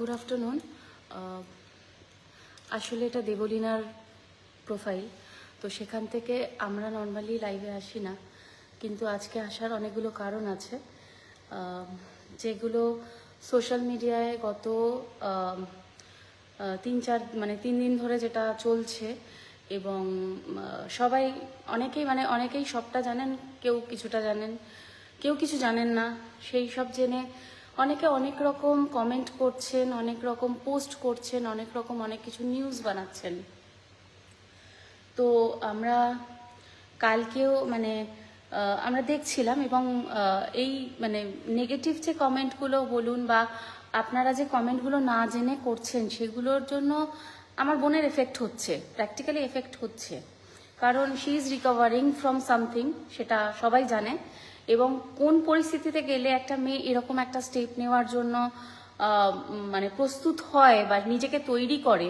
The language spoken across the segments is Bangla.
গুড আফটারনুন আসলে এটা দেবলিনার প্রোফাইল তো সেখান থেকে আমরা নর্মালি লাইভে আসি না, কিন্তু আজকে আসার অনেকগুলো কারণ আছে। যেগুলো সোশ্যাল মিডিয়ায় গত তিন চার মানে তিন দিন ধরে যেটা চলছে এবং সবাই অনেকেই মানে অনেকেই সবটা জানেন, কেউ কিছুটা জানেন, কেউ কিছু জানেন না, সেই সব জেনে অনেকে অনেক রকম কমেন্ট করছেন, অনেক রকম পোস্ট করছেন, অনেক রকম অনেক কিছু নিউজ বানাচ্ছেন। তো আমরা কালকেও মানে আমরা দেখছিলাম এবং এই মানে নেগেটিভ যে কমেন্টগুলো বলুন বা আপনারা যে কমেন্টগুলো না জেনে করছেন, সেগুলোর জন্য আমার বোনের এফেক্ট হচ্ছে প্র্যাকটিক্যালি এফেক্ট হচ্ছে। কারণ she is recovering from something সেটা সবাই জানে। এবং কোন পরিস্থিতিতে গেলে একটা মেয়ে এরকম একটা স্টেপ নেওয়ার জন্য মানে প্রস্তুত হয় বা নিজেকে তৈরি করে,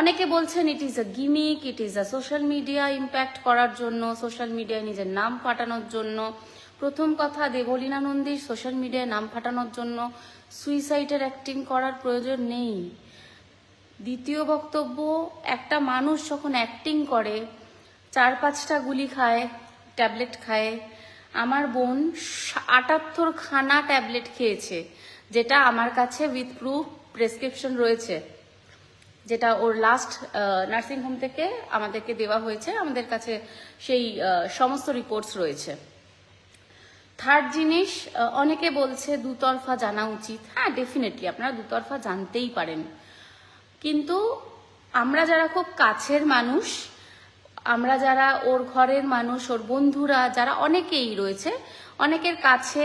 অনেকে বলছেন it is a gimmick it is a social media impact করার জন্য সোশ্যাল মিডিয়ায় নিজের নাম ফাটানোর জন্য। প্রথম কথা, দেবলীনা নন্দীর সোশ্যাল মিডিয়ায় নাম ফাটানোর জন্য সুইসাইডের অ্যাক্টিং করার প্রয়োজন নেই। দ্বিতীয় বক্তব্য, একটা মানুষ যখন অ্যাক্টিং করে, চার পাঁচটা গুলি খায় ট্যাবলেট খায় আমার বোন আটাত্তর খানা ট্যাবলেট খেয়েছে, যেটা আমার কাছে উইথ প্রুফ প্রেসক্রিপশন রয়েছে, যেটা ওর লাস্ট নার্সিং হোম থেকে আমাদেরকে দেওয়া হয়েছে, আমাদের কাছে সেই সমস্ত রিপোর্টস রয়েছে। থার্ড জিনিস অনেকে বলছে দুতরফা জানা উচিত। হ্যাঁ ডেফিনেটলি আপনারা দুতরফা জানতেই পারেন। কিন্তু আমরা যারা খুব কাছের মানুষ আমরা যারা ওর ঘরের মানুষ, ওর বন্ধুরা, যারা অনেকেই রয়েছে, অনেকের কাছে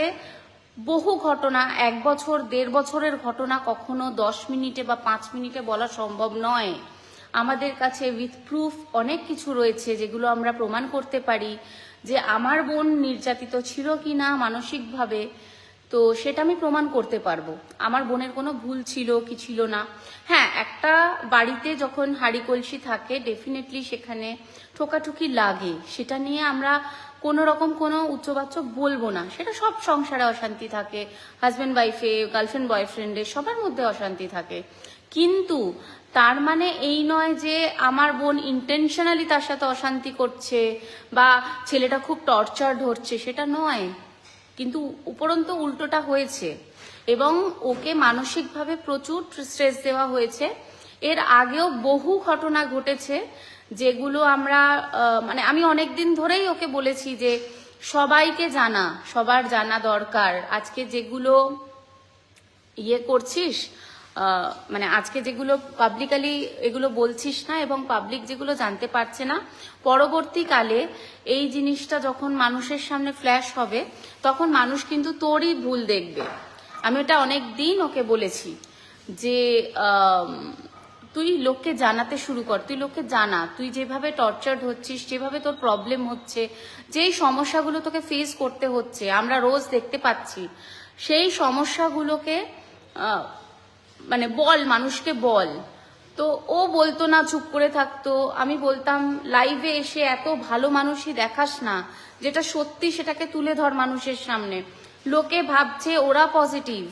বহু ঘটনা, এক বছর, দেড় বছরের ঘটনা কখনো দশ মিনিটে বা পাঁচ মিনিটে বলা সম্ভব নয়। আমাদের কাছে উইথ প্রুফ অনেক কিছু রয়েছে যেগুলো আমরা প্রমাণ করতে পারি যে আমার বোন নির্যাতিত ছিল কি না মানসিকভাবে। তো সেটা আমি প্রমাণ করতে পারব। আমার বোনের কোনো ভুল ছিল, কি ছিল না। হ্যাঁ একটা বাড়িতে যখন হাড়ি কলসি থাকে ডেফিনেটলি সেখানে ঠোকাঠুকি লাগে। সেটা নিয়ে আমরা কোনো রকম কোনো উচ্চবাচ্য বলব না। সেটা সব সংসারে অশান্তি থাকে। হাজব্যান্ড ওয়াইফে গার্লফ্রেন্ড বয়ফ্রেন্ডে সবার মধ্যে অশান্তি থাকে। কিন্তু তার মানে এই নয় যে আমার বোন ইন্টেনশনালি তার সাথে অশান্তি করছে বা ছেলেটা খুব টর্চার ধরছে, সেটা নয়। কিন্তু উপরন্ত উল্টোটা হয়েছে। এবং ওকে মানসিকভাবে প্রচুর স্ট্রেস দেওয়া হয়েছে। এর আগেও বহু ঘটনা ঘটেছে যেগুলো আমরা মানে আমি অনেক দিন ধরেই ওকে বলেছি যে সবাইকে জানা, সবার জানা দরকার। আজকে যেগুলো ইয়ে করছিস মানে আজকে যেগুলো পাবলিকালি এগুলো বলছিস না এবং পাবলিক যেগুলো জানতে পারছে না, পরবর্তীকালে এই জিনিসটা যখন মানুষের সামনে ফ্ল্যাশ হবে, তখন মানুষ কিন্তু তোরই ভুল দেখবে। আমি ওটা অনেক দিন ওকে বলেছি যে তুই লোককে জানাতে শুরু কর, তুই লোককে জানা, তুই যেভাবে টর্চার্ড হচ্ছিস, যেভাবে তোর প্রবলেম হচ্ছে, যেই সমস্যাগুলো তোকে ফেস করতে হচ্ছে, আমরা রোজ দেখতে পাচ্ছি, সেই সমস্যাগুলোকে মানে বল, মানুষকে বল। তো ও বলতো না, চুপ করে থাকতো। আমি বলতাম লাইভে এসে এত ভালো মানুষই দেখাস না। যেটা সত্যি সেটাকে তুলে ধর মানুষের সামনে। লোকে ভাবছে ওরা পজিটিভ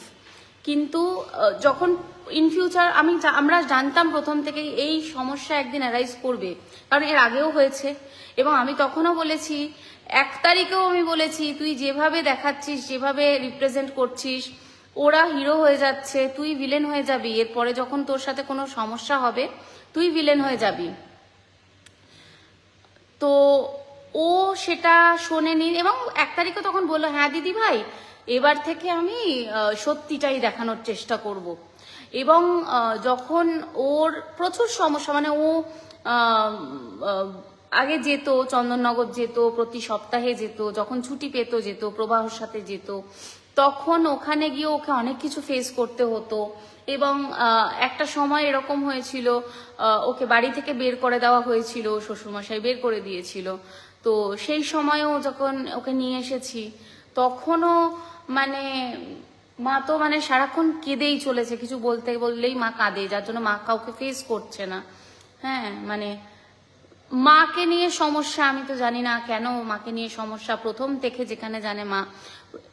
কিন্তু যখন ইন ফিউচার আমি আমরা জানতাম প্রথম থেকে এই সমস্যা একদিন অ্যারাইজ করবে। কারণ এর আগেও হয়েছে। এবং আমি তখনও বলেছি, এক তারিখেও আমি বলেছি, তুই যেভাবে দেখাচ্ছিস, যেভাবে রিপ্রেজেন্ট করছিস ওরা হিরো হয়ে যাচ্ছে, তুই ভিলেন হয়ে যাবি, এরপরে যখন তোর সাথে কোনো সমস্যা হবে, তুই ভিলেন হয়ে যাবি। তো ও সেটা শোনেনি এবং এক তারিখে তখন বলল হ্যাঁ দিদি ভাই, এবার থেকে আমি সত্যিটাই দেখানোর চেষ্টা করব। এবং যখন ওর প্রচুর সমস্যা মানে ও আগে যেত, চন্দননগর যেত, প্রতি সপ্তাহে যেত, যখন ছুটি পেত, যেত, প্রবাহর সাথে যেত তখন ওখানে গিয়ে ওকে অনেক কিছু ফেস করতে হতো। এবং একটা সময় এরকম হয়েছিল ওকে বাড়ি থেকে বের করে দেওয়া হয়েছিল, শ্বশুরমশাই বের করে দিয়েছিল। তো সেই সময়ও যখন ওকে নিয়ে এসেছি, তখনও মানে মা তো মানে সারাক্ষণ কেঁদেই চলেছে, কিছু বলতে বললেই মা কাঁদে, যার জন্য মা কাউকে ফেস করছে না। হ্যাঁ মানে মাকে নিয়ে সমস্যা আমি তো জানি না কেন মাকে নিয়ে সমস্যা প্রথম থেকে যেখানে জানে মা।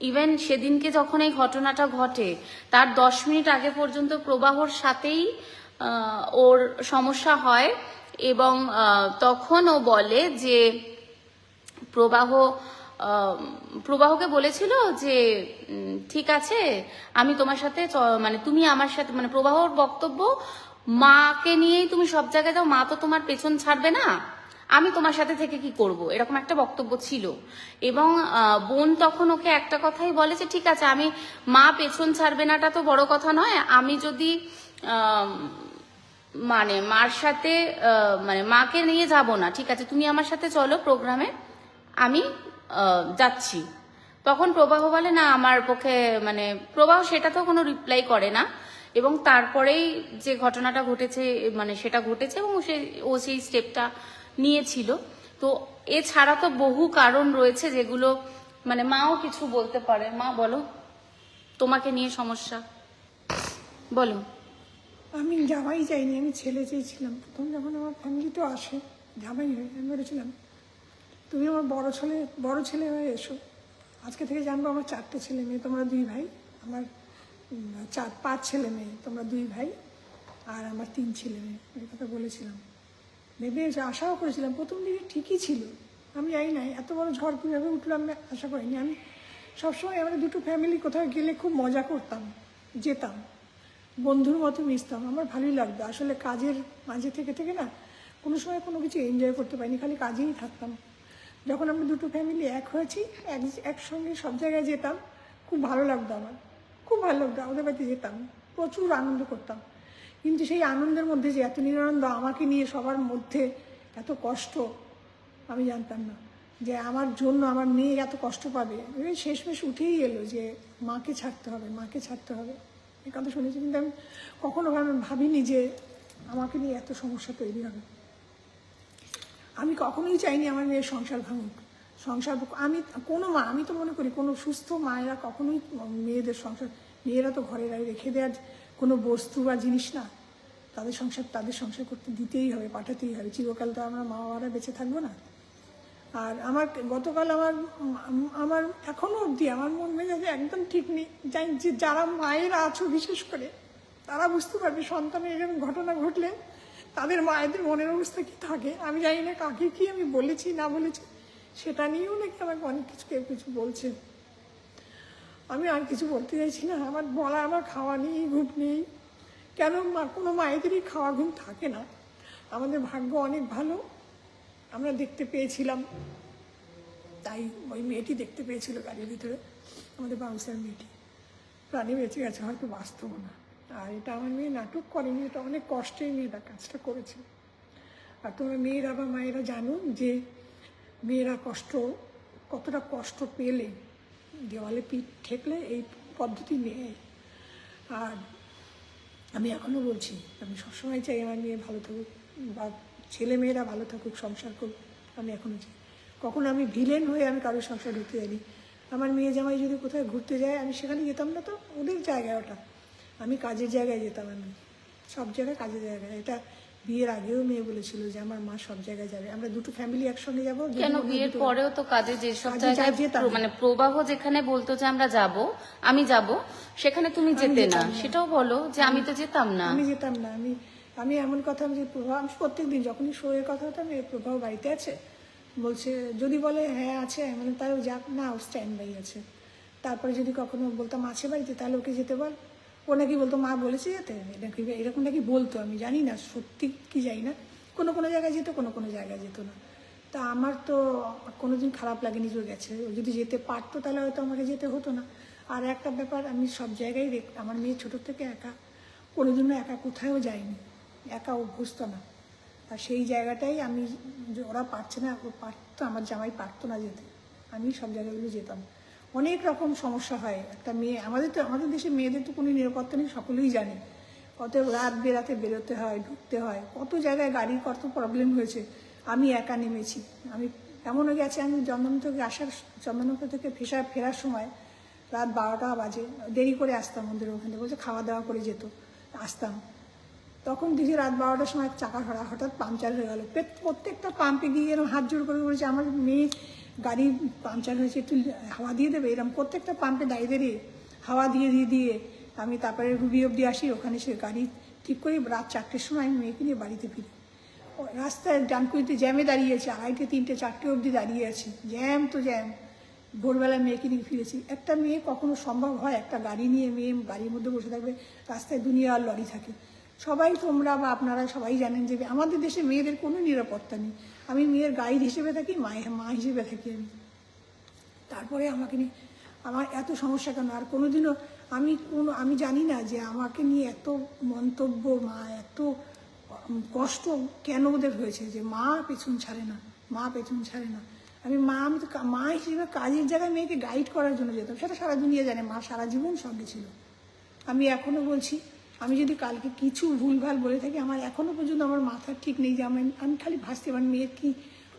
ইভেন সেদিনকে যখন এই ঘটনাটা ঘটে, তার দশ মিনিট আগে পর্যন্ত প্রবাহর সাথেই ওর সমস্যা হয় এবং তখন ও বলে যে প্রবাহ প্রবাহকে বলেছিল যে ঠিক আছে, আমি তোমার সাথে মানে তুমি আমার সাথে মানে প্রবাহর বক্তব্য মাকে নিয়েই তুমি সব জায়গায় যাও, মা তো তোমার পেছন ছাড়বে না। আমি তোমার সাথে থেকে কি করব? এরকম একটা বক্তব্য ছিল। এবং বোন তখন ওকে একটা কথাই বলে যে, ঠিক আছে, আমি, মা পেছন ছাড়বে নাটা তো বড় কথা নয়। আমি যদি মানে মার সাথে মানে মাকে নিয়ে যাব না, ঠিক আছে, তুমি আমার সাথে চলো প্রোগ্রামে, আমি যাচ্ছি। তখন প্রবাহ বলে, না, আমার পক্ষে মানে প্রবাহ সেটা তো কোনো রিপ্লাই করে না। এবং তারপরেই যে ঘটনাটা ঘটেছে মানে সেটা ঘটেছে এবং সে, ও সেই স্টেপটা নিয়েছিল। তো এছাড়া তো বহু কারণ রয়েছে যেগুলো মানে মাও কিছু বলতে পারে। মা, বলো। তোমাকে নিয়ে সমস্যা। বলো। আমি জামাই চাইনি আমি ছেলে চেয়েছিলাম। প্রথম যখন আমার ফ্যামিলি তো আসে জামাই হয়ে আমি বলেছিলাম, তুমি আমার বড় ছেলে বড় ছেলে হয়ে এসো। আজকে থেকে জানব আমার চারটে ছেলে মেয়ে, তোমরা দুই ভাই। আমার চার, পাঁচ ছেলে মেয়ে, তোমরা দুই ভাই। আর আমার তিন ছেলে মেয়ে। এই কথা বলেছিলাম। ভেবে এসে আশাও করেছিলাম, প্রথম দিকে ঠিকই ছিল। আমি জানি না, এত বড় ঝড় কীভাবে উঠল আমি আশা করিনি। আমি সবসময় আমরা দুটো ফ্যামিলি কোথাও গেলে খুব মজা করতাম, যেতাম। বন্ধুর মতো মিশতাম, আমার ভালোই লাগতো। আসলে কাজের মাঝে থেকে থেকে না, কোনো সময় কোনো কিছু এনজয় করতে পারিনি, খালি কাজেই থাকতাম। যখন আমরা দুটো ফ্যামিলি এক হয়েছি, এক, একসঙ্গে সব জায়গায় যেতাম, খুব ভালো লাগতো আমার। খুব ভালো লাগতো, আমাদের বাড়িতে যেতাম। প্রচুর আনন্দ করতাম। কিন্তু সেই আনন্দের মধ্যে যে এত নিরানন্দ আমাকে নিয়ে সবার মধ্যে এত কষ্ট, আমি জানতাম না। যে আমার জন্য আমার মেয়ে এত কষ্ট পাবে। শেষমেশ উঠেই এলো যে মাকে ছাড়তে হবে, মাকে ছাড়তে হবে। এই কথা শুনেছি কিন্তু আমি কখনো ভাবিনি যে আমাকে নিয়ে এত সমস্যা তৈরি হবে। আমি কখনোই চাইনি আমার মেয়ের সংসার ভাঙুক। সংসার আমি কোনো মা, আমি তো মনে করি কোনো সুস্থ মায়েরা কখনোই মেয়েদের সংসার, মেয়েরা তো ঘরে রেখে দেওয়ার কোনো বস্তু বা জিনিস না, তাদের সংসার তাদের সংসার করতে দিতেই হবে, পাঠাতেই হবে। চিরকাল তো আমরা মা বাবারা বেঁচে থাকব না। আর আমার, গতকাল আমার আমার এখনও অবধি আমার মন মেজাজে একদম ঠিক নেই। যাই যে যারা মায়েরা আছো বিশেষ করে, তারা বুঝতে পারবে সন্তানের এরকম ঘটনা ঘটলে তাদের মায়েদের মনের অবস্থা কি থাকে। আমি জানি না কাকে কি আমি বলেছি, না বলেছি, সেটা নিয়েও নাকি আমাকে অনেক কিছু কেউ কিছু বলছে। আমি আর কিছু বলতে চাইছি না। আমার বলা, আমার খাওয়া নেই, ঘুম নেই। কেন মা, কোনো মায়েদেরই খাওয়া ঘুম থাকে না। আমাদের ভাগ্য অনেক ভালো। আমরা দেখতে পেয়েছিলাম। তাই ওই মেয়েটি দেখতে পেয়েছিল গাড়ির ভিতরে, আমাদের বাউন্সার মেয়েটি। প্রাণী বেঁচে গেছে, হয়তো বাস্তব না। আর এটা আমার মেয়ে নাটক করেনি, এটা অনেক কষ্টে মেয়েটা কাজটা করেছে। আর তোমরা মেয়েরা বা মায়েরা জানো যে মেয়েরা কষ্ট, কতটা কষ্ট পেলে দেওয়ালে পিঠ ঠেকলে এই পদ্ধতি নেয় আর আমি এখনও বলছি, আমি সবসময় চাই আমার মেয়ে ভালো থাকুক বা ছেলে মেয়েরা ভালো থাকুক, সংসার করুক, আমি এখনও চাই। কখনো আমি ভিলেন হয়ে আমি কারোর সংসার ঢুকতে জানি আমার মেয়ে জামাই যদি কোথায় ঘুরতে যায়, আমি সেখানে যেতাম না তো, ওদের জায়গায় ওটা। আমি কাজের জায়গায় যেতাম আমি। সব জায়গায় কাজের জায়গায়। এটা বিয়ের আগেও মেয়ে বলেছিল যে আমার মা সব জায়গায় যাবে। আমরা দুটো ফ্যামিলি একসঙ্গে যাব কেন বিয়ের পরেও তো কাজে যেসব কাজে জায়গায়। মানে প্রবাহ যেখানে বলতো যে আমরা যাব আমি যাব সেখানে তুমি যেতে না। সেটাও বলো যে আমি তো যেতাম না। আমি যেতাম না। আমি আমি এমন কথা যে প্রভাব আমি প্রত্যেক দিন যখনই শোয়ের কথা হতো আমি প্রভাব বাড়িতে আছে। বলছে যদি বলে হ্যাঁ আছে বললাম, তাহলে যাক না ও স্ট্যান্ড বাই আছে। তারপরে যদি কখনো বলতাম আছে বাড়িতে তাহলে ওকে যেতে বল। ও নাকি বলতো, মা বলেছে যেতে? নাকি এরকম নাকি বলতো, আমি জানি না, সত্যি কি জানি না। কোনো কোনো জায়গায় যেত, কোনো কোনো জায়গায় যেত না। তা আমার তো কোনো দিন খারাপ লাগেনি যে ও গেছে। ও যদি যেতে পারতো তাহলে হয়তো আমাকে যেতে হতো না। আর একটা ব্যাপার, আমি সব জায়গায় রেখ- আমার মেয়ে ছোটো থেকে একা, কোনোদিনও একা কোথাও যায়নি। একা অভ্যস্ত না। আর সেই জায়গাটাই আমি ওরা পারছে না, ও পারতো, আমার জামাই পারতো না যেতে। আমি সব জায়গাগুলো যেতাম। অনেক রকম সমস্যা হয়। একটা মেয়ে, আমাদের তো, আমাদের দেশে মেয়েদের তো কোনো নিরাপত্তা নেই, সকলেই জানে। কত রাত বেরাতে বেরোতে হয়, ঢুকতে হয়। কত জায়গায় গাড়ির কত প্রবলেম হয়েছে। আমি একা নেমেছি। আমি এমনও গেছে, আমি চন্দন থেকে আসার চন্দননগর থেকে ফেসা, ফেরার সময় রাত বারোটা বাজে। দেরি করে আসতাম ওদের ওখানে বলছে খাওয়া দাওয়া করে যেত। আসতাম। তখন দেখি রাত বারোটার সময় চাকা হঠাৎ হঠাৎ পাংচার হয়ে গেল। প্রত্যেকটা পাম্পে গিয়ে এরকম হাত জোর করে বলেছে, আমার মেয়ে গাড়ি পাংচার হয়েছে, একটু হাওয়া দিয়ে দেবে এরকম প্রত্যেকটা পাম্পে দাঁড়িয়ে দাঁড়িয়ে হাওয়া দিয়ে দিয়ে দিয়ে আমি তারপরে রুবি অবধি আসি, ওখানে সে গাড়ি ঠিক করি রাত চারটের সময় আমি মেয়েকে নিয়ে বাড়িতে ফিরি। রাস্তায় ডানকুড়িতে জ্যামে দাঁড়িয়েছে আড়াইটে, তিনটে, চারটে অবধি দাঁড়িয়ে আছি। জ্যাম তো জ্যাম ভোরবেলা মেয়েকে নিয়ে ফিরেছি। একটা মেয়ে কখনো সম্ভব হয় একটা গাড়ি নিয়ে, মেয়ে গাড়ির মধ্যে বসে থাকবে, রাস্তায় দুনিয়া আর লরি থাকে। সবাই তোমরা বা আপনারা সবাই জানেন যে আমাদের দেশে মেয়েদের কোনো নিরাপত্তা নেই। আমি মেয়ের গাইড হিসেবে থাকি মায়ের মা হিসেবে থাকি আমি। তারপরে আমাকে নিয়ে, আমার এত সমস্যা কেন? আর কোনোদিনও আমি কোনো, আমি জানি না যে আমাকে নিয়ে এত মন্তব্য, মা, এত কষ্ট কেন ওদের হয়েছে যে মা পেছন ছাড়ে না, মা পেছন ছাড়ে না। আমি মা, আমি তো মা হিসেবে কাজের জায়গায় মেয়েকে গাইড করার জন্য যেতাম। সেটা সারা দুনিয়া জানে, মা সারা জীবন সঙ্গে ছিল। আমি এখনও বলছি আমি যদি কালকে কিছু ভুলভাল বলে থাকি, আমার এখনও পর্যন্ত আমার মাথা ঠিক নেই যে আমি আমি খালি ভাসতে আমার মেয়ের কি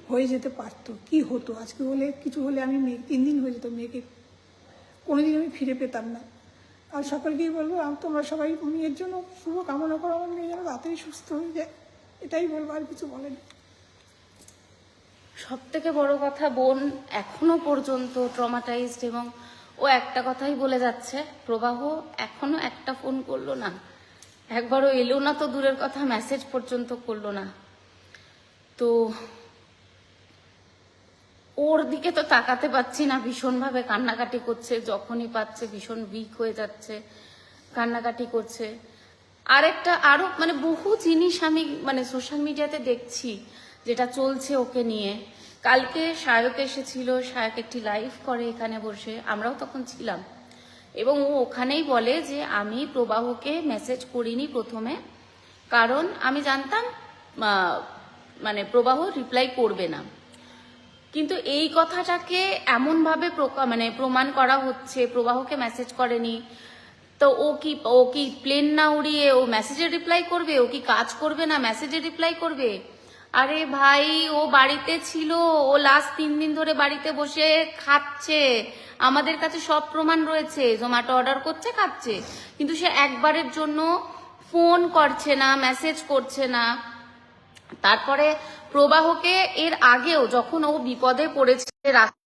হয়ে যেতে পারতো? কি হতো? আজকে হলে কিছু হলে আমি মেয়ে তিন দিন হয়ে যেত মেয়েকে। কোনোদিন আমি ফিরে পেতাম না। আর সকলকেই বলব তোমরা সবাই মেয়ের জন্য শুভ কামনা করো, আমার মেয়ে যেন তাড়াতাড়ি সুস্থ হয়ে যায়। এটাই বলব, আর কিছু বলেনি। সব থেকে বড় কথা, বোন এখনও পর্যন্ত ট্রমাটাইজড এবং ও একটা কথাই বলে যাচ্ছে, প্রবাহ এখনও একটা ফোন করল না। একবারও এলো না তো দূরের কথা মেসেজ পর্যন্ত করল না। তো ওর দিকে তো তাকাতে পাচ্ছি না, ভীষণভাবে কান্নাকাটি করছে, যখনই পাচ্ছে ভীষণ উইক হয়ে যাচ্ছে, কান্নাকাটি করছে। আরও মানে বহু জিনিস আমি মানে সোশ্যাল মিডিয়াতে দেখছি, যেটা চলছে ওকে নিয়ে। কালকে শায়ক এসেছিল শায়ক একটি লাইভ করে এখানে বসে, আমরাও তখন ছিলাম। এবং ও ওখানেই বলে যে আমি প্রবাহকে মেসেজ করিনি প্রথমে, কারণ আমি জানতাম মানে প্রবাহ রিপ্লাই করবে না। কিন্তু এই কথাটাকে এমনভাবে মানে প্রমাণ করা হচ্ছে, প্রবাহকে মেসেজ করেনি। তো ও কি ও কি প্লেন না উড়িয়ে ও মেসেজে রিপ্লাই করবে? ও কি কাজ করবে না মেসেজে রিপ্লাই করবে? আরে ভাই ও বাড়িতে ছিল ও লাস্ট তিন দিন ধরে বাড়িতে বসে খাচ্ছে। আমাদের কাছে সব প্রমাণ রয়েছে জোম্যাটো অর্ডার করছে খাচ্ছে। কিন্তু সে একবারের জন্য ফোন করছে না মেসেজ করছে না। তারপরে প্রবাহকে এর আগেও যখন ও বিপদে পড়েছে রাস-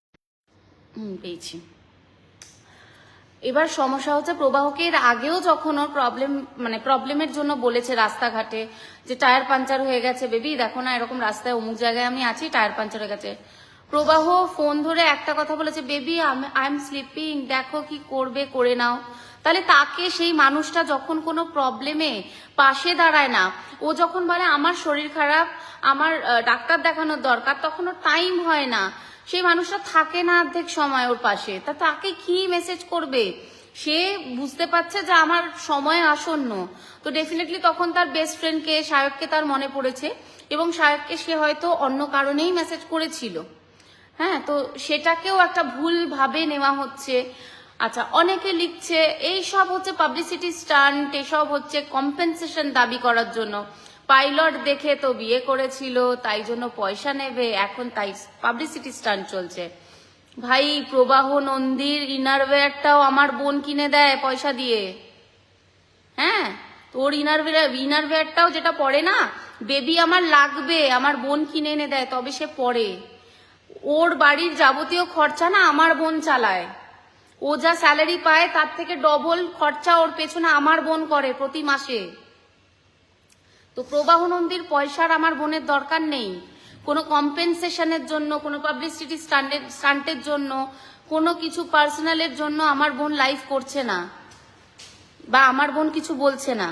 হুম, পেয়েছি। এবার সমস্যা হচ্ছে প্রবাহকে এর আগেও যখন ওর প্রবলেম মানে প্রবলেমের জন্য বলেছে রাস্তাঘাটে যে টায়ার পাঞ্চার হয়ে গেছে বেবি দেখো না এরকম রাস্তায় অমুক জায়গায় আমি আছি টায়ার পাঞ্চার হয়ে গেছে। প্রবাহ ফোন ধরে একটা কথা বলেছে বেবি আই এম স্লিপিং দেখো কি করবে, করে নাও। তাহলে তাকে সেই মানুষটা যখন কোনো প্রবলেমে পাশে দাঁড়ায় না, ও যখন বলে, আমার শরীর খারাপ, আমার ডাক্তার দেখানোর দরকার, তখন টাইম হয় না। সেই মানুষটা থাকে না অর্ধেক সময় ওর পাশে। তা তাকে কি মেসেজ করবে? সে বুঝতে পারছে যে আমার সময় আসন্ন। তো ডেফিনেটলি তখন তার বেস্ট ফ্রেন্ডকে শায়ককে তার মনে পড়েছে এবং শায়ককে সে হয়তো অন্য কারণেই মেসেজ করেছিল। হ্যাঁ তো সেটাকেও একটা ভুল ভাবে নেওয়া হচ্ছে। আচ্ছা অনেকে লিখছে এই সব হচ্ছে পাবলিসিটি স্টান্ট এসব হচ্ছে কম্পেনসেশন দাবি করার জন্য। পাইলট দেখে তো বিয়ে করেছিল, তাই জন্য পয়সা নেবে, এখন তাই পাবলিসিটি স্টান্ট চলছে। ভাই, প্রবাহ নন্দীর ইনারওয়্যারটাও আমার বোন কিনে দেয় পয়সা দিয়ে। হ্যাঁ তোর ইনারওয়্যার ইনারওয়্যারটাও যেটা পড়ে না বেবি আমার লাগবে, আমার বোন কিনে এনে দেয়, তবে সে পড়ে ওর বাড়ির যাবতীয় খরচা না আমার বোন চালায়। ও যা স্যালারি পায়, তার থেকে ডবল খরচা ওর পেছনে আমার বোন করে প্রতি মাসে। তো প্রবাহ নন্দীর পয়সার আমার বোনের দরকার নেই। কোনো কম্পেনসেশনের জন্য, কোনো পাবলিসিটি স্টান্টের স্টান্টের জন্য, কোনো কিছু পার্সোনালের জন্য আমার বোন লাইফ করছে না বা আমার বোন কিছু বলছে না।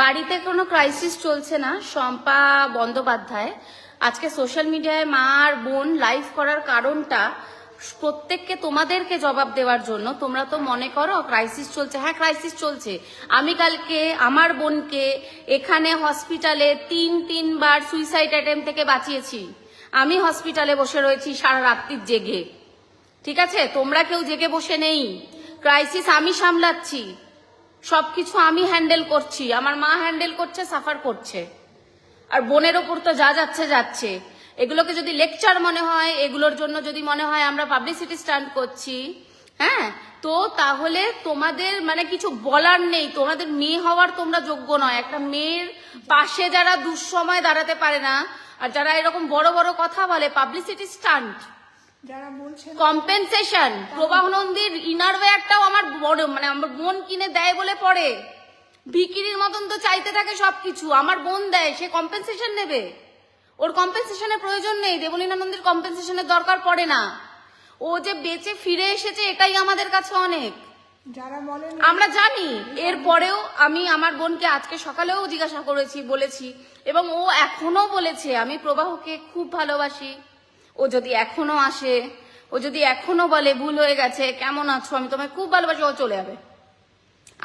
বাড়িতে কোনো ক্রাইসিস চলছে না। শম্পা বন্দ্যোপাধ্যায়, আজকে সোশ্যাল মিডিয়ায় মা আর বোন লাইভ করার কারণটা প্রত্যেককে তোমাদেরকে জবাব দেওয়ার জন্য। তোমরা তো মনে করো ক্রাইসিস চলছে। হ্যাঁ ক্রাইসিস চলছে। আমি কালকে আমার বোনকে এখানে হসপিটালে তিন, তিনবার সুইসাইড অ্যাটেম্প থেকে বাঁচিয়েছি। আমি হসপিটালে বসে রয়েছি সারা রাত্রির জেগে। ঠিক আছে? তোমরা কেউ জেগে বসে নেই। ক্রাইসিস আমি সামলাচ্ছি। সবকিছু আমি হ্যান্ডেল করছি। আমার মা হ্যান্ডেল করছে, সাফার করছে। আর বোনের ওপর তো যা যাচ্ছে যাচ্ছে। এগুলোকে যদি লেকচার মনে হয়, এগুলোর জন্য যদি মনে হয় আমরা পাবলিসিটি স্টান্ট করছি হ্যাঁ? তো তাহলে তোমাদের মানে কিছু বলার নেই। তোমাদের মেয়ে হওয়ার তোমরা যোগ্য নয়। একটা মেয়ের পাশে যারা দুঃসময় দাঁড়াতে পারে না, আর যারা এরকম বড় বড় কথা বলে পাবলিসিটি স্টান্ট যারা বলছেন কম্পেনসেশন প্রবাহ নন্দীর ইনার ওয়্যারটাও আমার বড় মানে আমার বোন কিনে দেয় বলে পড়ে। ভিকিরির মতন তো চাইতে থাকে সবকিছু আমার বোন দেয় সে কম্পেনসেশন নেবে। ওর কম্পেনসেশনের প্রয়োজন নেই দেবলীনা নন্দীর কম্পেনসেশনের দরকার পড়ে না। ও যে বেঁচে ফিরে এসেছে এটাই আমাদের কাছে অনেক। যারা বলেন আমরা জানি এরপরেও আমি আমার বোনকে আজকে সকালেও জিজ্ঞাসা করেছি বলেছি এবং ও এখনও বলেছে আমি প্রবাহকে খুব ভালোবাসি। ও যদি এখনও আসে ও যদি এখনও বলে ভুল হয়ে গেছে কেমন আছো? আমি তোমায় খুব ভালোবাসি ও চলে যাবে।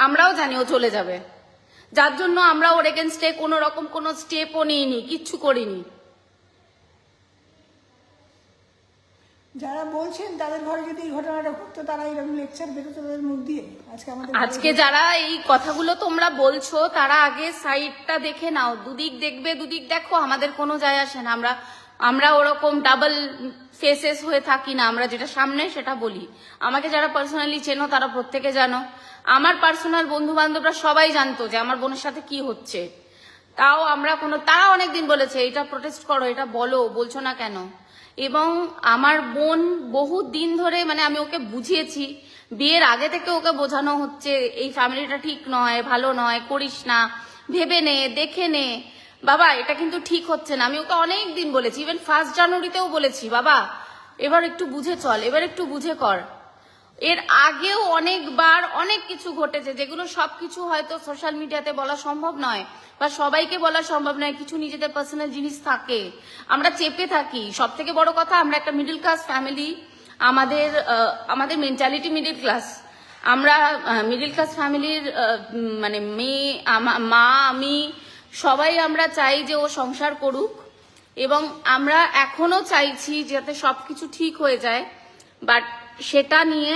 আমরাও জানি ও চলে যাবে। যার জন্য আমরা ওর এগেনস্টে কোনো রকম কোনো স্টেপও নিইনি কিচ্ছু করিনি। যারা বলছেন তাদের ঘরে যদি এই ঘটনাটা ঘটতো তারা এরকম লেকচার বেরোতো তাদের মুখ দিয়ে। আজকে আমাদের আজকে যারা এই কথাগুলো তোমরা বলছো তারা আগে সাইডটা দেখে নাও। দুদিক দেখবে দুদিক দেখো আমাদের কোনো যায় আসে না। আমরা আমরা ওরকম ডাবল ফেসেস হয়ে থাকি না, আমরা যেটা সামনে সেটা বলি। আমাকে যারা পার্সোনালি চেনো, তারা প্রত্যেকে জানো। আমার পার্সোনাল বন্ধু বান্ধবরা সবাই জানতো যে আমার বোনের সাথে কি হচ্ছে। তাও আমরা কোনো, তারা অনেকদিন বলেছে এটা প্রোটেস্ট করো, এটা বলো, বলছো না কেন? এবং আমার বোন বহু দিন ধরে মানে আমি ওকে বুঝিয়েছি, বিয়ের আগে থেকে ওকে বোঝানো হচ্ছে, এই ফ্যামিলিটা ঠিক নয়, ভালো নয়, করিস না, ভেবে নে, দেখে নে। বাবা, এটা কিন্তু ঠিক হচ্ছে না। আমি ওকে অনেক দিন বলেছি ইভেন ফার্স্ট জানুয়ারিতেও বলেছি, বাবা, এবার একটু বুঝে চল, এবার একটু বুঝে কর। এর আগেও অনেকবার অনেক কিছু ঘটেছে, যেগুলো সবকিছু হয়তো সোশ্যাল মিডিয়াতে বলা সম্ভব নয়, বা সবাইকে বলা সম্ভব নয়, কিছু নিজেদের পার্সোনাল জিনিস থাকে। আমরা চেপে থাকি। সব থেকে বড় কথা, আমরা একটা মিডল ক্লাস ফ্যামিলি আমাদের আমাদের মেন্টালিটি মিডল ক্লাস আমরা মিডল ক্লাস ফ্যামিলির মানে মেয়ে মা, আমি সবাই আমরা চাই যে ও সংসার করুক এবং আমরা এখনও চাইছি যাতে সবকিছু ঠিক হয়ে যায় বাট সেটা নিয়ে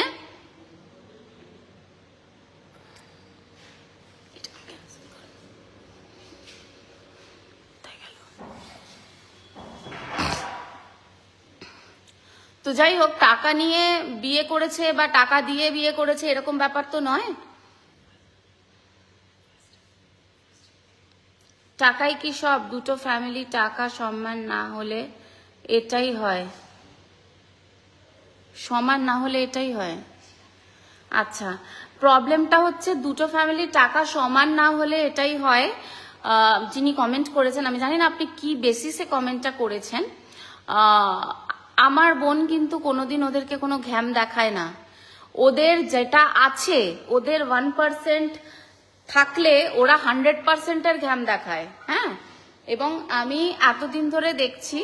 তো যাই হোক, টাকা নিয়ে বিয়ে করেছে বা টাকা দিয়ে বিয়ে করেছে এরকম ব্যাপার তো নয়। টাকাই কি সব? দুটো ফ্যামিলি টাকা সম্মান না হলে এটাই হয়। সমান না হলে এটাই হয়। আচ্ছা প্রবলেমটা হচ্ছে দুটো ফ্যামিলি টাকা সমান না হলে এটাই হয়। যিনি কমেন্ট করেছেন, আমি জানি না আপনি কি বেসিসে কমেন্টটা করেছেন। আমার বোন কিন্তু কোনোদিন ওদেরকে কোনো ঘ্যাম দেখায় না। ওদের যেটা আছে, ওদের ওয়ান পার্সেন্ট থাকলে ওরা হান্ড্রেড পার্সেন্টের ঘ্যাম দেখায় হ্যাঁ? এবং আমি এতদিন ধরে দেখছি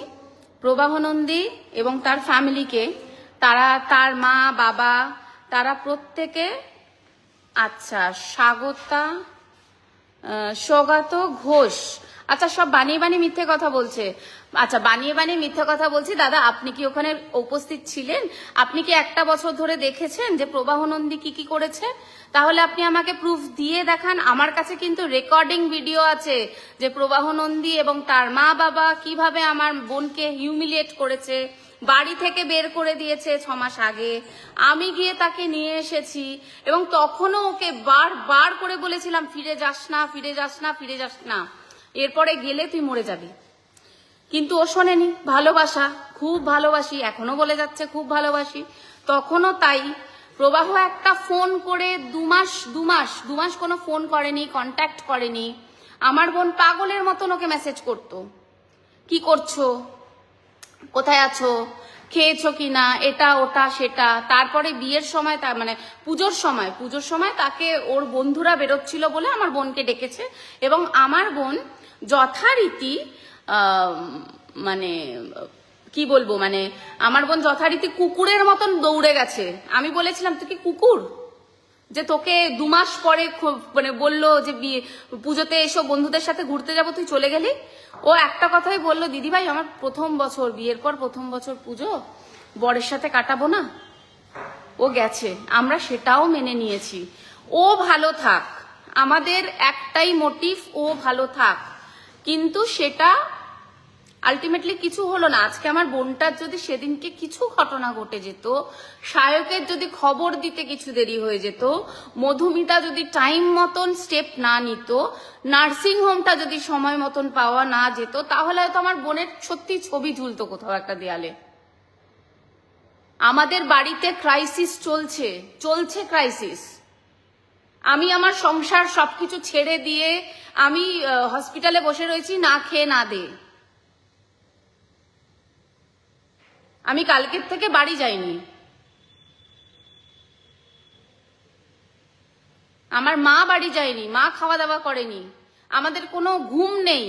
প্রবাহনন্দী এবং তার ফ্যামিলিকে, তারা তার মা, বাবা, তারা প্রত্যেকে আচ্ছা স্বাগতা সৌগত ঘোষ। আচ্ছা সব বানিয়ে বানিয়ে মিথ্যে কথা বলছে। আচ্ছা বানিয়ে বানিয়ে মিথ্যে কথা বলছি। দাদা, আপনি কি ওখানে উপস্থিত ছিলেন? আপনি কি একটা বছর ধরে দেখেছেন যে প্রবাহ নন্দী কি কি করেছে? তাহলে আপনি আমাকে প্রুফ দিয়ে দেখান। আমার কাছে কিন্তু রেকর্ডিং ভিডিও আছে যে প্রবাহ নন্দী এবং তার মা বাবা কীভাবে আমার বোনকে হিউমিলিয়েট করেছে। বাড়ি থেকে বের করে দিয়েছে ছ মাস আগে। আমি গিয়ে তাকে নিয়ে এসেছি এবং তখনও ওকে বার বার করে বলেছিলাম, ফিরে যাস না, ফিরে যাস না, ফিরে যাস না। এরপরে গেলে তুই মরে যাবি। কিন্তু ও শোনেনি। ভালোবাসা, খুব ভালোবাসি এখনও বলে যাচ্ছে খুব ভালোবাসি। তখনও তাই। প্রবাহ একটা ফোন করে দুমাস দুমাস দু মাস দু মাস কোনো ফোন করেনি কন্ট্যাক্ট করেনি। আমার বোন পাগলের মতন ওকে মেসেজ করতো। কি করছ? কোথায় আছো? খেয়েছো কি না এটা, ওটা, সেটা। তারপরে বিয়ের সময় তার মানে পুজোর সময় পুজোর সময় তাকে ওর বন্ধুরা বেরোচ্ছিল বলে আমার বোনকে ডেকেছে এবং আমার বোন যথারীতি মানে কি বলব? মানে আমার বোন যথারীতি কুকুরের মতন দৌড়ে গেছে। আমি বলেছিলাম, তুই কি কুকুর? যে তোকে দু মাস পরে মানে বলল যে বিয়ে পুজোতে এসো, বন্ধুদের সাথে ঘুরতে যাব, তুই চলে গেলি? ও একটা কথাই বলল দিদি ভাই আমার প্রথম বছর, বিয়ের পর প্রথম বছর পুজো, বরের সাথে কাটাবো না? ও গেছে। আমরা সেটাও মেনে নিয়েছি। ও ভালো থাক। আমাদের একটাই মোটিভ ও ভালো থাক। কিন্তু সেটা আলটিমেটলি কিছু হলো না। আজকে আমার বোনটার যদি সেদিনকে কিছু ঘটনা ঘটে যেত শায়কের যদি খবর দিতে কিছু দেরি হয়ে যেত, মধুমিতা যদি টাইম মতন স্টেপ না নিত নার্সিং হোমটা যদি সময় মতন পাওয়া না যেত, তাহলে হয়তো আমার বোনের সত্যি ছবি ঝুলতো কোথাও একটা দেয়ালে। আমাদের বাড়িতে ক্রাইসিস চলছে চলছে ক্রাইসিস আমি আমার সংসার সবকিছু ছেড়ে দিয়ে আমি হসপিটালে বসে রয়েছি, না খেয়ে না দে। আমি কালকের থেকে বাড়ি যাইনি। আমার মা বাড়ি যায়নি, মা খাওয়া দাওয়া করেনি। আমাদের কোনো ঘুম নেই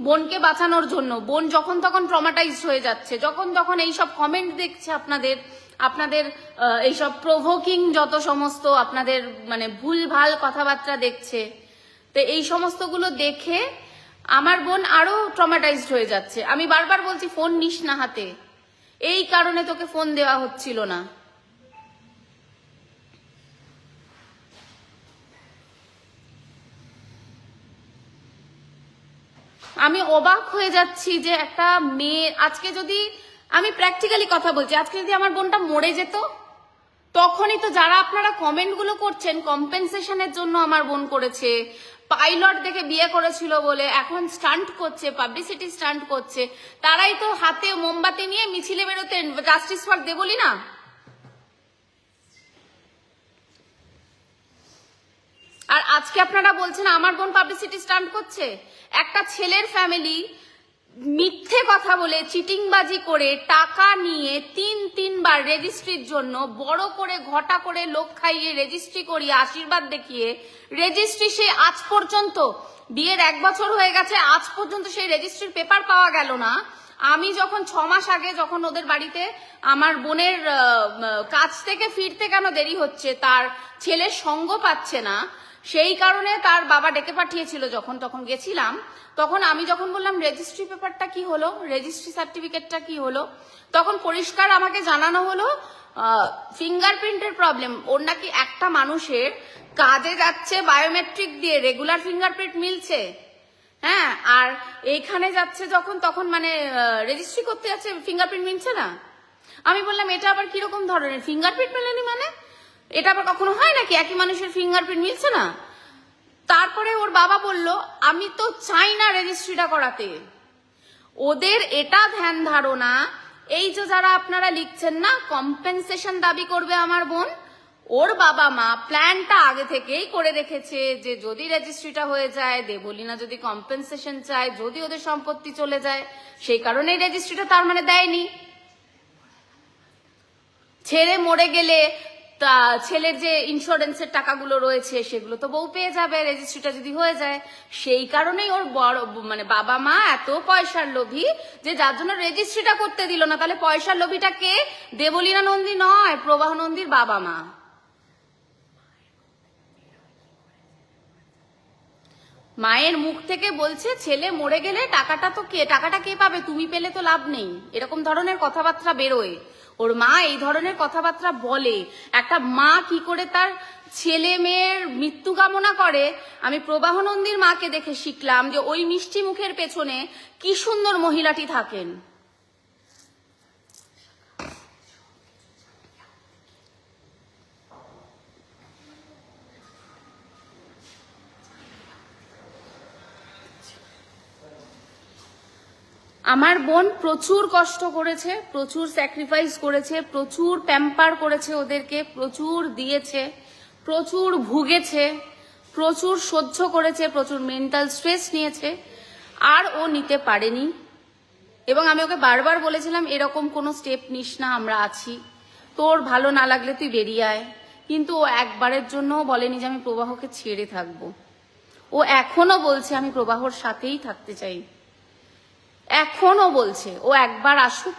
বোনকে বাঁচানোর জন্য। বোন যখন তখন ট্রমাটাইজ হয়ে যাচ্ছে। যখন তখন এইসব কমেন্ট দেখছে আপনাদের আপনাদের এইসব প্রভোকিং যত সমস্ত আপনাদের মানে ভুলভাল কথাবার্তা দেখছে, তো এই সমস্তগুলো দেখে আমার বোন আরও ট্রমাটাইজড হয়ে যাচ্ছে। আমি বারবার বলছি ফোন নিস না হাতে। এই কারণে তোকে ফোন দেওয়া হচ্ছিল না। আমি অবাক হয়ে যাচ্ছি যে একটা মেয়ে, আজকে যদি আমি প্র্যাকটিক্যালি কথা বলছি, আজকে যদি আমার বোনটা মরে যেত, তখনই তো যারা আপনারা কমেন্টগুলো করছেন কম্পেনসেশনের জন্য আমার বোন করেছে পাইলট দেখে বিয়ে করেছিল বলে এখন স্টান্ট করছে, পাবলিসিটি স্টান্ট করছে। তারাই তো হাতে মোমবাতি নিয়ে মিছিলে বেরোতেন। জাস্টিস ফর দেবলি না আর আজকে আপনারা বলছেন, আমার বোন পাবলিসিটি স্টান্ট করছে? একটা ছেলের ফ্যামিলি মিথ্যে কথা বলে চিটিংবাজি করে টাকা নিয়ে তিন তিনবার রেজিস্ট্রির জন্য বড় করে ঘটা করে লোক খাইয়ে রেজিস্ট্রি করিয়ে আশীর্বাদ দেখিয়ে রেজিস্ট্রি সে আজ পর্যন্ত, বিয়ের এক বছর হয়ে গেছে, আজ পর্যন্ত সেই রেজিস্ট্রির পেপার পাওয়া গেল না। আমি যখন ছ মাস আগে যখন ওদের বাড়িতে আমার বোনের কাজ থেকে ফিরতে কেন দেরি হচ্ছে, তার ছেলের সঙ্গ পাচ্ছে না সেই কারণে তার বাবা ডেকে পাঠিয়েছিল যখন তখন গেছিলাম। তখন আমি যখন বললাম, রেজিস্ট্রি পেপারটা কি হলো? রেজিস্ট্রি সার্টিফিকেটটা কি হলো? তখন পরিষ্কার আমাকে জানানো হলো ফিঙ্গারপ্রিন্টের প্রবলেম ওর নাকি একটা মানুষের কাজে যাচ্ছে বায়োমেট্রিক দিয়ে রেগুলার ফিঙ্গারপ্রিন্ট মিলছে। হ্যাঁ আর এইখানে যাচ্ছে যখন, তখন মানে রেজিস্ট্রি করতে যাচ্ছে ফিঙ্গারপ্রিন্ট মিলছে না। আমি বললাম, এটা আবার কীরকম ধরনের? ফিঙ্গারপ্রিন্ট মেলেনি মানে? এটা আবার কখনো হয় নাকি? একই মানুষের ফিঙ্গারপ্রিন্ট মিলছে না? তারপরে ওর বাবা বলল, আমি তো চাই না রেজিস্ট্রিটা করাতে। ওদের এটা ধ্যান ধারণা, এই যে যারা আপনারা লিখছেন না কম্পেনসেশন দাবি করবে আমার বোন, ওর বাবা মা প্ল্যানটা আগে থেকেই করে রেখেছে যে যদি রেজিস্ট্রিটা হয়ে যায়, দেবলিনা যদি কম্পেনসেশন চায়, যদি ওদের সম্পত্তি চলে যায়, সেই কারণেই রেজিস্ট্রিটা তার মানে দেয়নি। ছেড়ে মরে গেলে তা ছেলের যে ইন্স্যুরেন্সের টাকাগুলো রয়েছে সেগুলো তো বউ পেয়ে যাবে রেজিস্ট্রিটা যদি হয়ে যায়। সেই কারণেই ওর বড় মানে বাবা মা এত পয়সার লোভী যে যার জন্য রেজিস্ট্রিটা করতে দিল না, তাহলে পয়সার লোভীটা কে? দেবলীনা নন্দী নয়, প্রবাহ নন্দীর বাবা মা। মায়ের মুখ থেকে বলছে, ছেলে মরে গেলে টাকাটা তো কে, টাকাটা কে পাবে? তুমি পেলে তো লাভ নেই। এরকম ধরনের কথাবার্তা বেরোয়। ওর মা এই ধরনের কথাবার্তা বলে। একটা মা কি করে তার ছেলে মেয়ের মৃত্যু কামনা করে, আমি প্রবাহ নন্দীর মাকে দেখে শিখলাম যে ওই মিষ্টি মুখের পেছনে কি সুন্দর মহিলাটি থাকেন। আমার বোন প্রচুর কষ্ট করেছে, প্রচুর স্যাক্রিফাইস করেছে, প্রচুর প্যাম্পার করেছে ওদেরকে, প্রচুর দিয়েছে, প্রচুর ভুগেছে, প্রচুর সহ্য করেছে, প্রচুর মেন্টাল স্ট্রেস নিয়েছে, আর ও নিতে পারেনি। এবং আমি ওকে বারবার বলেছিলাম, এরকম কোনো স্টেপ নিস না, আমরা আছি। তোর ভালো না লাগলে তুই বেরিয়ে আয়। কিন্তু ও একবারের জন্যও বলেনি যে আমি প্রবাহকে ছেড়ে থাকব। ও এখনও বলছে, আমি প্রবাহর সাথেই থাকতে চাই। এখনও বলছে, ও একবার আসুক।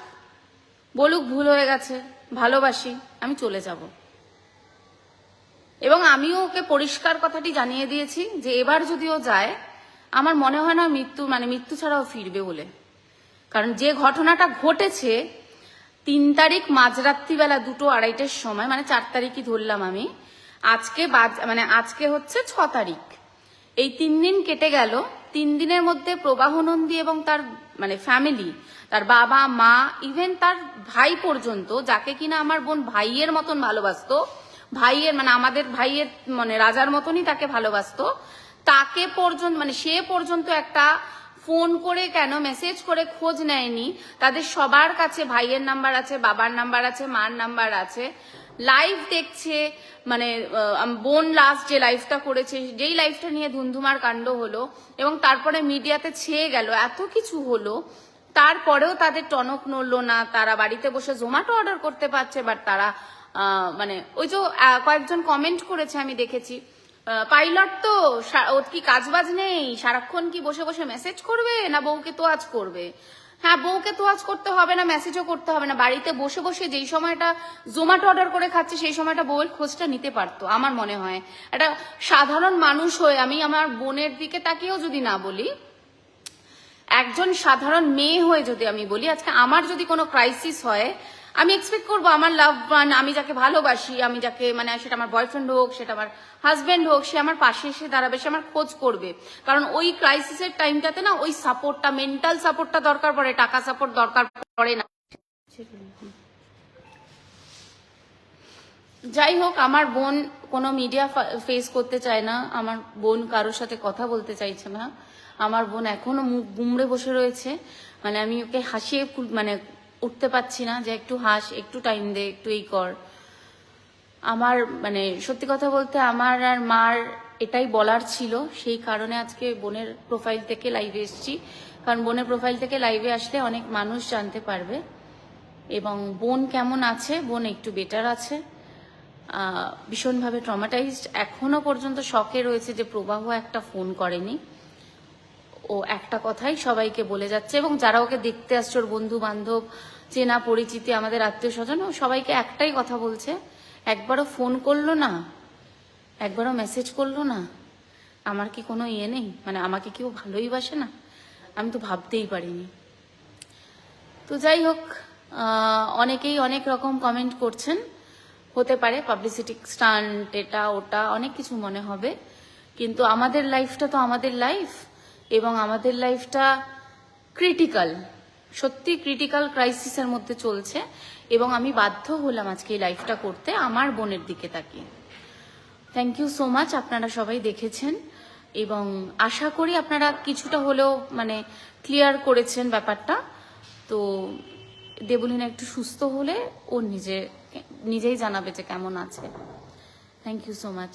বলুক ভুল হয়ে গেছে, ভালোবাসি, আমি চলে যাব। এবং আমিও ওকে পরিষ্কার কথাটি জানিয়ে দিয়েছি যে এবার যদি ও যায়, আমার মনে হয় না মৃত্যু মানে মৃত্যু ছাড়াও ফিরবে বলে। কারণ যে ঘটনাটা ঘটেছে, তিন তারিখ মাঝরাত্রিবেলা দুটো আড়াইটের সময় মানে চার তারিখই ধরলাম আমি, আজকে মানে আজকে হচ্ছে ছ তারিখ। এই তিন দিন কেটে গেল, তিন দিনের মধ্যে প্রবাহ নন্দী এবং তার মানে ফ্যামিলি তার বাবা, মা ইভেন তার ভাই পর্যন্ত, যাকে কিনা আমার বোন ভাইয়ের মতন ভালোবাসতো, ভাইয়ের মানে আমাদের ভাইয়ের মানে রাজার মতনই তাকে ভালোবাসতো, তাকে পর্যন্ত মানে সে পর্যন্ত একটা ফোন করে কেন মেসেজ করে খোঁজ নেয়নি, তাদের সবার কাছে ভাইয়ের নাম্বার আছে, বাবার নাম্বার আছে, মার নাম্বার আছে লাইভ দেখছে মানে বোন লাস্ট যে লাইভটা করেছে, যেই লাইভটা নিয়ে ধুমধুমার কাণ্ড হলো, এবং তারপরে মিডিয়াতে ছেয়ে গেল, এত কিছু হলো, তারপরেও তাদের টনক নড়লো না, তারা বাড়িতে বসে জোম্যাটো অর্ডার করতে পারছে বাট তারা মানে ওই যে কয়েকজন কমেন্ট করেছে, আমি দেখেছি। পাইলট তো ওর কি কাজবাজ নেই? সারাক্ষণ কি বসে বসে মেসেজ করবে? না বউকে তো আজ করবে? হ্যাঁ বউকে তো আজ করতে হবে না মেসেজও করতে হবে না। বাড়িতে বসে বসে যেই সময়টা জোম্যাটো অর্ডার করে খাচ্ছে, সেই সময়টা বউয়ের খোঁজটা নিতে পারতো, আমার মনে হয়। একটা সাধারণ মানুষ হয়ে, আমি আমার বোনের দিকে তাকিয়েও যদি না বলি, একজন সাধারণ মেয়ে হয়ে যদি আমি বলি, আজকে আমার যদি কোনো ক্রাইসিস হয় আমি এক্সপেক্ট করব আমার লাভ ওয়ান আমি যাকে ভালোবাসি, আমি যাকে মানে সেটা আমার বয়ফ্রেন্ড হোক, সেটা আমার হাজবেন্ড হোক, সে আমার পাশে এসে দাঁড়াবে, সে আমার খোঁজ করবে। কারণ ওই ক্রাইসিসের টাইমটাতে না, ওই সাপোর্টটা মেন্টাল সাপোর্টটা দরকার পড়ে, টাকা সাপোর্ট দরকার পড়ে না। যাই হোক, আমার বোন কোনো মিডিয়া ফেস করতে চায় না, আমার বোন কারোর সাথে কথা বলতে চাইছে না। আমার বোন এখনও মুখ গুমড়ে বসে রয়েছে মানে আমি ওকে হাসিয়ে মানে উঠতে পারছি না যে একটু হাস, একটু টাইম দে, একটু এই কর। আমার মানে সত্যি কথা বলতে আমার আর মার এটাই বলার ছিল। সেই কারণে আজকে বোনের প্রোফাইল থেকে লাইভে এসছি। কারণ বোনের প্রোফাইল থেকে লাইভে আসলে অনেক মানুষ জানতে পারবে। এবং বোন কেমন আছে? বোন একটু বেটার আছে। ভীষণভাবে ট্রমাটাইজড এখনও পর্যন্ত শখে রয়েছে যে প্রবাহ একটা ফোন করেনি। ও একটা কথাই সবাইকে বলে যাচ্ছে এবং যারা ওকে দেখতে আসছে, ওর বন্ধু বান্ধব চেনা পরিচিতি, আমাদের আত্মীয় স্বজন ও সবাইকে একটাই কথা বলছে, একবারও ফোন করল না, একবারও মেসেজ করল না, আমার কি কোনো ইয়ে নেই? মানে আমাকে কেউ ভালোই বাসে না? আমি তো ভাবতেই পারিনি। তো যাই হোক অনেকেই অনেক রকম কমেন্ট করছেন। হতে পারে পাবলিসিটি স্টান্ট এটা, ওটা, অনেক কিছু মনে হবে। কিন্তু আমাদের লাইফটা তো আমাদের লাইফ এবং আমাদের লাইফটা ক্রিটিক্যাল, সত্যি ক্রিটিক্যাল ক্রাইসিসের মধ্যে চলছে এবং আমি বাধ্য হলাম আজকে এই লাইফটা করতে আমার বোনের দিকে তাকিয়ে। থ্যাংক ইউ সো মাচ আপনারা সবাই দেখেছেন এবং আশা করি আপনারা কিছুটা হলেও মানে ক্লিয়ার করেছেন ব্যাপারটা। তো দেবলিনা একটু সুস্থ হলে ও নিজে, নিজেই জানাবে যে কেমন আছে। Thank you so much